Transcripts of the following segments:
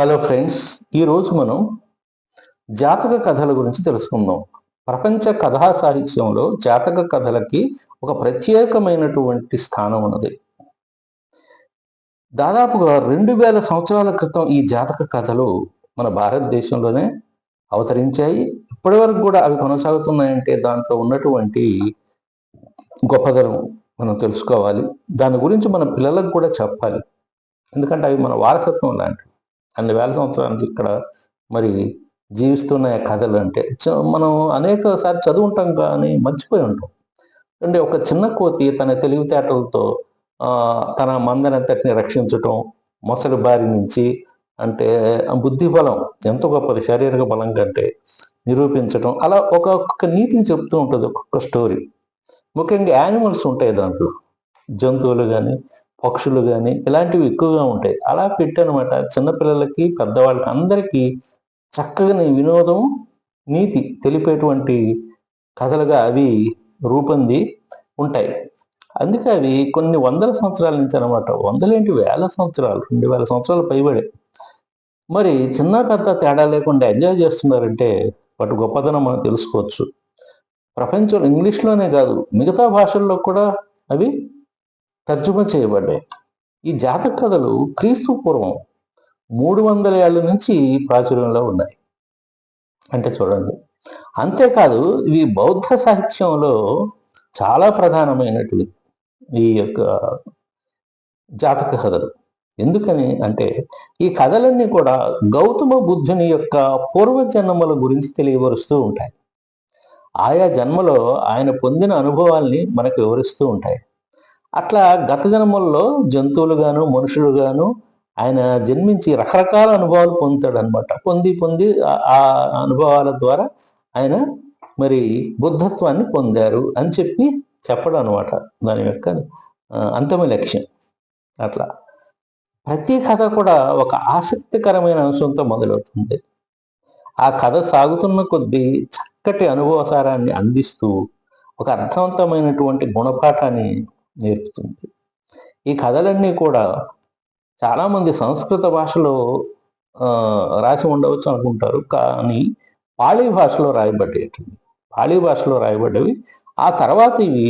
Hello friends ఈరోజు మనం జాతక కథల గురించి తెలుసుకుందాం. ప్రపంచ కథా సాహిత్యంలో జాతక కథలకి ఒక ప్రత్యేకమైనటువంటి స్థానం ఉన్నది. దాదాపుగా రెండు వేల సంవత్సరాల క్రితం ఈ జాతక కథలు మన భారతదేశంలోనే అవతరించాయి. ఇప్పటి వరకు కూడా అవి కొనసాగుతున్నాయంటే దాంట్లో ఉన్నటువంటి గొప్పదనం మనం తెలుసుకోవాలి. దాని గురించి మన పిల్లలకు కూడా చెప్పాలి. ఎందుకంటే అవి మన వారసత్వం లాంటివి. అన్ని వేల సంవత్సరానికి ఇక్కడ మరి జీవిస్తున్న కథలు అంటే చ- మనం అనేక సార్లు చదువుంటాం కానీ మర్చిపోయి ఉంటాం. అంటే ఒక చిన్న కోతి తన తెలివితేటలతో తన మందనంతటిని రక్షించటం మొసలి బారి నుంచి అంటే బుద్ధి బలం ఎంత గొప్పది శారీరక బలం కంటే నిరూపించటం అలా ఒక్కొక్క నీతిని చెప్తూ ఉంటుంది ఒక్కొక్క స్టోరీ. ముఖ్యంగా యానిమల్స్ ఉంటాయి దాంట్లో. జంతువులు కానీ పక్షులు కానీ ఇలాంటివి ఎక్కువగా ఉంటాయి. అలా పెట్టనమాట చిన్నపిల్లలకి పెద్దవాళ్ళకి అందరికీ చక్కగా వినోదం నీతి తెలిపేటువంటి కథలుగా అవి రూపొంది ఉంటాయి. అందుకే అవి కొన్ని వందల సంవత్సరాల నుంచి అనమాట వందలేంటి? వేల సంవత్సరాలు రెండు వేల సంవత్సరాలు పైబడే. మరి చిన్న పెద్ద తేడా లేకుండా ఎంజాయ్ చేస్తున్నారంటే వాటి గొప్పతనం మనం తెలుసుకోవచ్చు. ప్రపంచంలో ఇంగ్లీష్లోనే కాదు మిగతా భాషల్లో కూడా అవి తర్జుమా చేయబడ్డాయి. ఈ జాతక కథలు క్రీస్తు పూర్వం మూడు వందల ఏళ్ళ నుంచి ప్రాచుర్యంలో ఉన్నాయి. అంటే చూడండి. అంతేకాదు ఇవి బౌద్ధ సాహిత్యంలో చాలా ప్రధానమైనటివి ఈ యొక్క జాతక కథలు. ఎందుకని అంటే ఈ కథలన్నీ కూడా గౌతమ బుద్ధుని యొక్క పూర్వజన్మల గురించి తెలియవరుస్తూ ఉంటాయి. ఆయా జన్మలో ఆయన పొందిన అనుభవాల్ని మనకు వివరిస్తూ ఉంటాయి. అట్లా గత జన్మల్లో జంతువులుగాను మనుషులుగాను ఆయన జన్మించి రకరకాల అనుభవాలు పొందుతాడు అనమాట పొంది పొంది ఆ- అనుభవాల ద్వారా ఆయన మరి బుద్ధత్వాన్ని పొందారు అని చెప్పి చెప్పడం అనమాట దాని యొక్క అంతమ లక్ష్యం. అట్లా. ప్రతి కథ కూడా ఒక ఆసక్తికరమైన అంశంతో మొదలవుతుంది. ఆ కథ సాగుతున్న కొద్దీ చక్కటి అనుభవసారాన్ని అందిస్తూ ఒక అర్థవంతమైనటువంటి గుణపాఠాన్ని నేర్పుతుంది. ఈ కథలన్నీ కూడా చాలామంది సంస్కృత భాషలో రాసి ఉండవచ్చు అనుకుంటారు. కానీ పాళీ భాషలో రాయబడ్డేవి. పాళీ భాషలో రాయబడ్డవి. ఆ తర్వాత ఇవి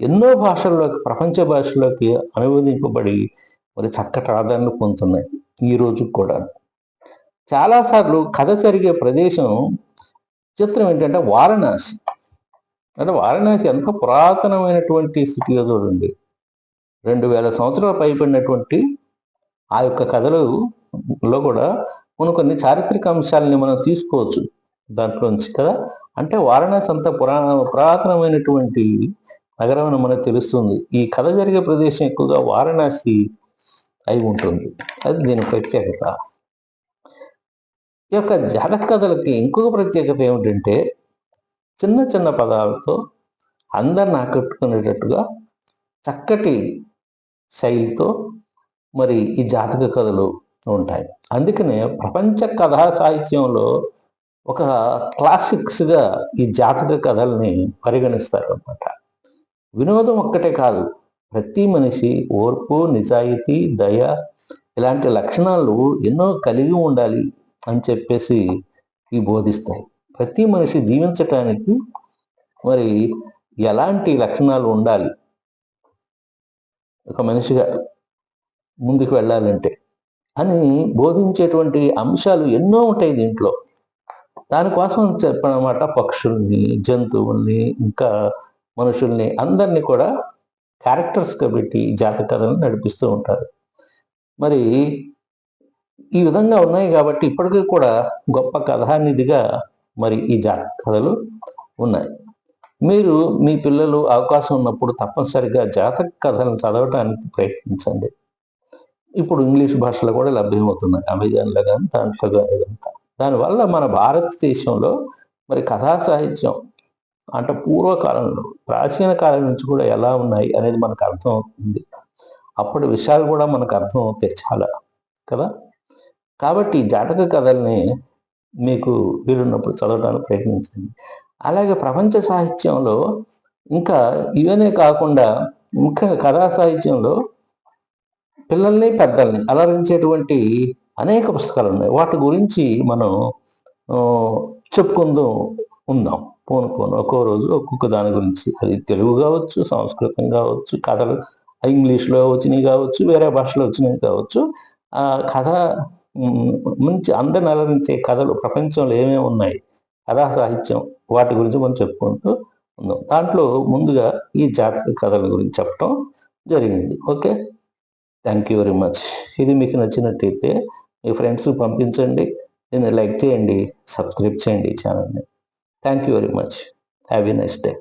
ఎన్నో భాషల్లోకి ప్రపంచ భాషలోకి అనువదింపబడి మరి చక్కటి ఆదరణ పొందుతున్నాయి ఈ రోజు కూడా. చాలాసార్లు కథ జరిగే ప్రదేశం చిత్రం ఏంటంటే వారణాసి. అంటే వారణాసి ఎంత పురాతనమైనటువంటి సిటీగా చూడండి. రెండు వేల సంవత్సరాలు పైబడినటువంటి ఆ యొక్క కథలలో కూడా మనం కొన్ని చారిత్రక అంశాలని మనం తీసుకోవచ్చు దాంట్లోంచి కదా. అంటే వారణాసి అంత పురా పురాతనమైనటువంటి నగరం అని మనకు తెలుస్తుంది. ఈ కథ జరిగే ప్రదేశం ఎక్కువగా వారణాసి అయి ఉంటుంది. అది దీని ప్రత్యేకత. ఈ యొక్క జాతక కథలకి ఇంకొక ప్రత్యేకత ఏమిటంటే చిన్న చిన్న పదాలతో అందరిని ఆకట్టుకునేటట్టుగా చక్కటి శైలితో మరి ఈ జాతక కథలు ఉంటాయి. అందుకనే ప్రపంచ కథా సాహిత్యంలో ఒక క్లాసిక్స్గా ఈ జాతక కథల్ని పరిగణిస్తారు అన్నమాట వినోదం ఒక్కటే కాదు ప్రతి మనిషి ఓర్పు నిజాయితీ దయ ఇలాంటి లక్షణాలు ఎన్నో కలిగి ఉండాలి అని చెప్పేసి ఈ బోధిస్తాయి. ప్రతి మనిషి జీవించటానికి మరి ఎలాంటి లక్షణాలు ఉండాలి? ఒక మనిషిగా ముందుకు వెళ్ళాలంటే అని బోధించేటువంటి అంశాలు ఎన్నో ఉంటాయి దీంట్లో. దానికోసం చెప్పనమాట పక్షుల్ని జంతువుల్ని ఇంకా మనుషుల్ని అందరినీ కూడా క్యారెక్టర్స్గా పెట్టి జాతక నడిపిస్తూ ఉంటారు. మరి ఈ విధంగా ఉన్నాయి కాబట్టి ఇప్పటికీ కూడా గొప్ప కథానిధిగా మరి ఈ జాతక కథలు ఉన్నాయి. మీరు మీ పిల్లలు అవకాశం ఉన్నప్పుడు తప్పనిసరిగా జాతక కథలను చదవటానికి ప్రయత్నించండి. ఇప్పుడు ఇంగ్లీష్ భాషలో కూడా లభ్యమవుతున్నాయి అమెజాన్లో కానీ దాంట్లో కానీ ఇదంతా. దానివల్ల మన భారతదేశంలో మరి కథా సాహిత్యం అంటే పూర్వకాలంలో ప్రాచీన కాలం నుంచి కూడా ఎలా ఉన్నాయి అనేది మనకు అర్థం అవుతుంది. అప్పటి విషయాలు కూడా మనకు అర్థం అవుతాయి చాలా కదా? కాబట్టి ఈ జాతక కథల్ని మీకు వీలున్నప్పుడు చదవడానికి ప్రయత్నించండి. అలాగే ప్రపంచ సాహిత్యంలో ఇంకా ఇవనే కాకుండా ముఖ్యంగా కథా సాహిత్యంలో పిల్లల్ని పెద్దల్ని అలరించేటువంటి అనేక పుస్తకాలు ఉన్నాయి. వాటి గురించి మనం చెప్పుకుందాం ఉందాం. పోను పోను ఒక్కో రోజు ఒక్కొక్క దాని గురించి. అది తెలుగు కావచ్చు సంస్కృతం కావచ్చు కథలు ఇంగ్లీష్లో వచ్చినవి కావచ్చు వేరే భాషలో వచ్చినవి కావచ్చు. ఆ కథ మంచి అందరిని అలరించే కథలు ప్రపంచంలో ఏమేమి ఉన్నాయి కథా సాహిత్యం వాటి గురించి మనం చెప్పుకుంటూ ఉందాం. దాంట్లో ముందుగా ఈ జాతక కథల గురించి చెప్పడం జరిగింది. Okay? Thank you very much ఇది మీకు నచ్చినట్టయితే మీ ఫ్రెండ్స్ పంపించండి. దీన్ని లైక్ చేయండి సబ్స్క్రైబ్ చేయండి ఈ ఛానల్ని. Thank you very much have a nice day